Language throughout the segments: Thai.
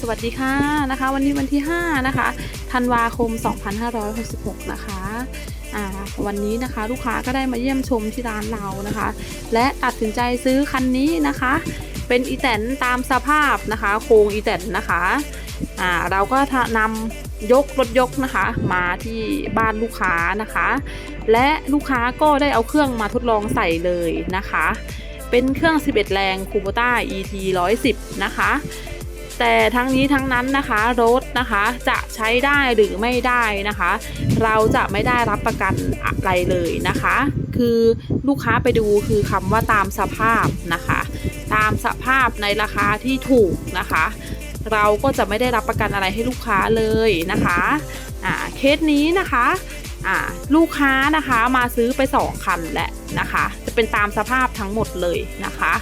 สวัสดีค่ะนะคะ วันนี้วันที่ 5 นะคะธันวาคม 2566 นะคะอ่าวันนี้นะคะลูกค้าก็ได้มาเยี่ยมชมที่ร้านเรานะคะ และตัดสินใจซื้อคันนี้นะคะ เป็นอีแตนตามสภาพนะคะ โครงอีแตนนะคะเราก็นำยกรถยกนะคะ มาที่บ้านลูกค้านะคะ และลูกค้าก็ได้เอาเครื่องมาทดลองใส่เลยนะคะ เป็นเครื่อง 11 แรง Kubota ET 110 นะคะ แต่ทั้งนี้ทั้งนั้นนะคะรถนะคะจะใช้ได้หรือไม่ได้นะคะ เราจะไม่ได้รับประกันอะไรเลยนะคะ คือลูกค้าไปดูคือคำว่าตามสภาพนะคะ ตามสภาพในราคาที่ถูกนะคะ เราก็จะไม่ได้รับประกันอะไรให้ลูกค้าเลยนะคะอ่าเคสนี้นะคะอ่าลูกค้านะคะมาซื้อไป 2 คันแหละนะคะ จะเป็นตามสภาพทั้งหมดเลยนะคะ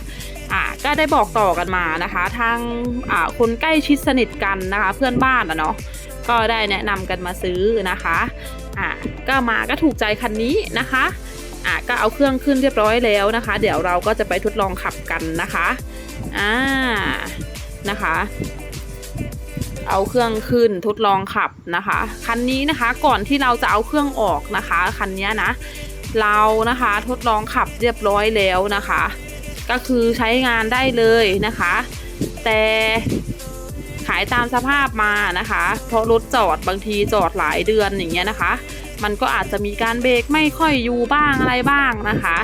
ก็ได้บอกต่อกันมานะคะ ทางคนใกล้ชิดสนิทกันนะคะ เพื่อนบ้านอะเนาะก็ได้แนะนำกันมาซื้อนะคะอ่าก็มาก็ถูกใจคันนี้นะคะอ่าก็เอาเครื่องขึ้นเรียบร้อยแล้วนะคะ เดี๋ยวเราก็จะไปทดลองขับกันนะคะอ่านะคะ เอาเครื่องขึ้นทดลองขับนะคะคันนี้นะคะก่อนที่เราจะเอาเครื่องออกนะคะคันนี้นะ เรานะคะทดลองขับเรียบร้อยแล้วนะคะ ก็คือใช้งานได้เลยนะคะ แต่ขายตามสภาพมานะคะ เพราะรถจอดบางทีจอดหลายเดือนอย่างเงี้ยนะคะ มันก็อาจจะมีการเบรกไม่ค่อยอยู่บ้างอะไรบ้างนะคะ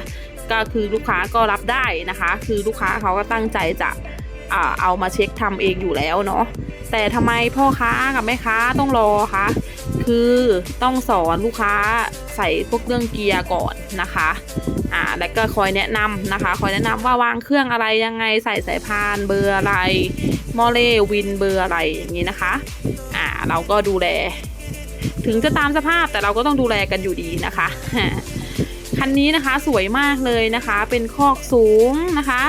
ก็คือลูกค้าก็รับได้นะคะ คือลูกค้าเขาก็ตั้งใจจะเอามาเช็คทำเองอยู่แล้วเนาะแต่ทำไมพ่อค้ากับแม่ค้าต้องรอคะ คือต้องสอนลูกค้าใส่พวกเรื่องเกียร์ก่อนนะคะอ่าแล้วก็คอยแนะนำนะคะ คอยแนะนำว่าวางเครื่องอะไรยังไงใส่สายพานเบอร์อะไรมอเลวินเบอร์อะไรอย่างนี้นะคะอ่าเราก็ดูแล ถึงจะตามสภาพแต่เราก็ต้องดูแลกันอยู่ดีนะคะคันนี้นะคะสวยมากเลยนะคะ เป็นคอกสูงนะคะ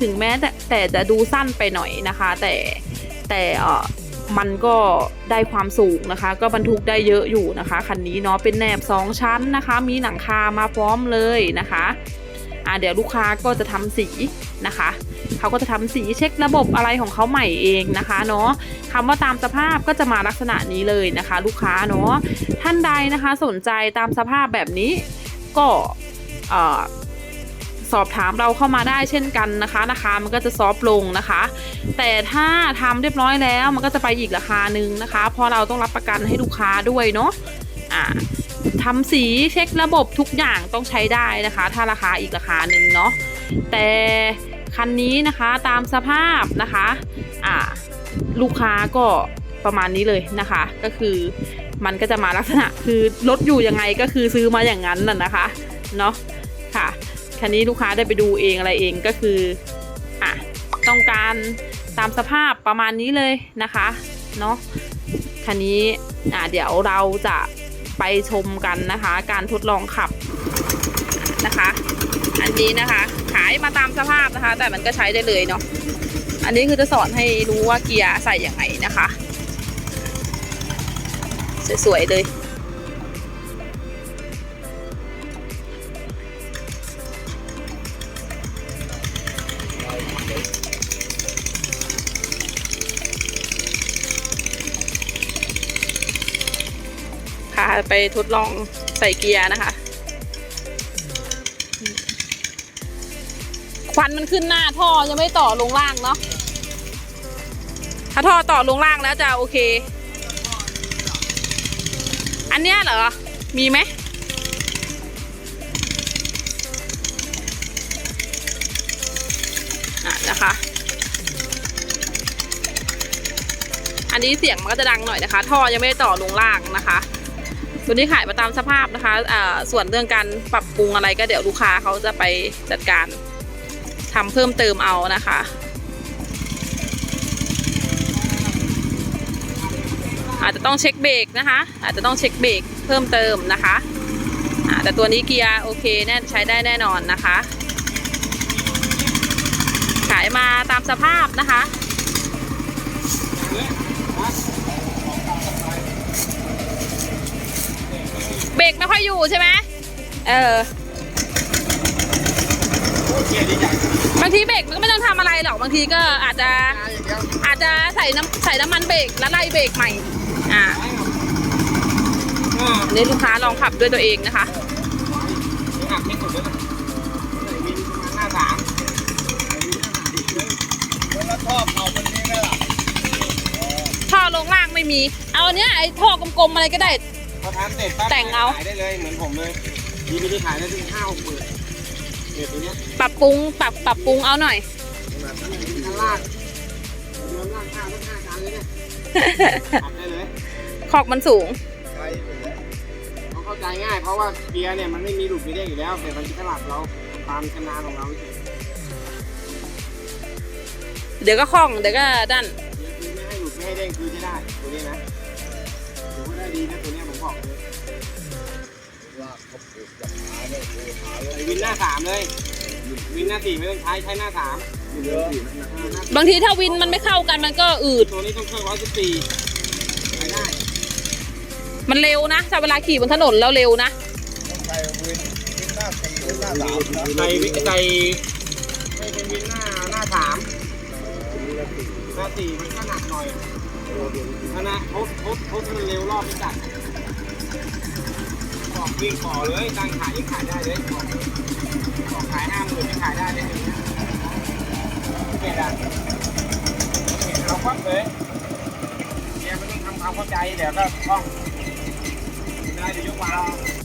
ถึงแม้แต่แต่จะดูสั้นไปหน่อยนะคะ แต่แต่เออ มันก็ได้ความสูงนะคะ ก็บรรทุกได้เยอะอยู่นะคะคันนี้เนาะเป็นแหนบสองชั้นนะคะ มีหลังคามาพร้อมเลยนะคะอ่าเดี๋ยวลูกค้าก็จะทำสีนะคะเขาก็จะทำสีเช็คระบบอะไรของเขาใหม่เองนะคะเนาะคำว่าตามสภาพก็จะมาลักษณะนี้เลยนะคะ ลูกค้าเนาะท่านใดนะคะสนใจตามสภาพแบบนี้ก็เออ สอบถามเราเข้ามาได้เช่นกันนะคะราคามันก็จะซอฟลงนะคะ แต่ถ้าทำเรียบร้อยแล้วมันก็จะไปอีกราคาหนึ่งนะคะเพราะเราต้องรับประกันให้ลูกค้าด้วยเนาะอ่าทำสีเช็คระบบทุกอย่างต้องใช้ได้นะคะ ถ้าราคาอีกราคาหนึ่งเนาะแต่คันนี้นะคะตามสภาพนะคะอ่าลูกค้าก็ประมาณนี้เลยนะคะ ก็คือมันก็จะมาลักษณะคือรถอยู่ยังไงก็คือซื้อมาอย่างนั้นน่ะนะคะเนาะค่ะ คันนี้ลูกค้าได้ไปดูเองอะไรเองก็คืออะต้องการตามสภาพประมาณนี้เลยนะคะเนาะคันนี้อะเดี๋ยวเราจะไปชมกันนะคะ การทดลองขับนะคะ อันนี้นะคะ ขายมาตามสภาพนะคะ แต่มันก็ใช้ได้เลยเนาะอันนี้คือจะสอนให้รู้ว่าเกียร์ใส่ยังไงนะคะ สวยๆเลย ไปทดลองใส่เกียร์นะคะ ควันมันขึ้นหน้าท่อยังไม่ต่อลงล่างเนาะถ้าท่อต่อลงล่างแล้วจะโอเค อันเนี้ยเหรอ มีไหมอะนะคะ อันนี้เสียงมันก็จะดังหน่อยนะคะ ท่อยังไม่ได้ต่อลงล่างนะคะ ตัวนี้ขายมาตามสภาพนะคะส่วนเรื่องการปรับปรุงอะไรก็เดี๋ยวลูกค้าเขาจะไปจัดการทำเพิ่มเติมเอานะคะอาจจะต้องเช็คเบรกนะคะ อาจจะต้องเช็คเบรกเพิ่มเติมนะคะแต่ตัวนี้เกียร์โอเคแน่ใช้ได้แน่นอนนะคะ ขายมาตามสภาพนะคะ รกไม่ค่อยอยู่ใช่ไหมเออเกียร์ดีจังบางทีเบรกมันก็ไม่ต้องทำอะไรหรอกบางทีก็อาจจะตายอย่างเดียวอาจจะใส่น้ำใส่น้ำมันเบรกแล้วไล่เบรกใหม่ อ่าเอออันนี้ลูกค้าลองขับด้วยตัวเองนะคะหักไม่สุดเลยนะใส่วินประมาณหน้าสามแล้วท่อเผามันนี่ก็ล่ะท่อลงล่างไม่มี เอาอันเนี้ยไอ้ท่อกลมๆอะไรก็ได้ พอทำเสร็จปั๊บแต่งเอา ขายได้เลยเหมือนผมเลยดีไม่ได้ขายได้ถึงห้าหกหมื่นเนี่ยตัวเนี้ยปรับปรุงปรับปรับปรุงเอาหน่อย ข้างล่างเดือนล่างข้าวต้องห้าจานเลยเนี่ยขับได้เลยขอกมันสูง เขาเข้าใจง่าย เพราะว่าเกียร์เนี่ยมันไม่มีหลุดมีเด้งอยู่แล้วแต่มันจะสลับเราตามชำนาญของเราเฉยเดี๋ยวก็คล่อง เดี๋ยวก็ดันคือไม่ให้หลุดไม่ให้เด้งคือจะได้ตัวนี้นะ ถือว่าได้ดีนะตัวเนี้ยผมบอกเลยไอ้วินหน้าสามเลย วินหน้าสี่ไม่ต้องใช้ใช้หน้าสามเออหน้าสี่บางทีถ้าวินมันไม่เข้ากันมันก็อืด ตัวนี้ต้องเครื่องร้อยสิบสี่ใช้ได้มันเร็วนะถ้าเวลาขี่บนถนนแล้วเร็วนะใส่วินหน้าใส่วินใส่ไม่เป็นวินหน้าหน้าสามหน้าสี่มันก็หนักหน่อย คณะทบทบทบให้มันเร็วรอบไม่จัดบอกวิ่งต่อเลยตั้งขายยังขายได้เลยบอกบอกขายห้าหมื่นยังขายได้เลยเกลียดอะเราควักเลยเกียร์ไม่ต้องทำความเข้าใจเดี๋ยวก็คล่องได้เดี๋ยวยกวาล์ว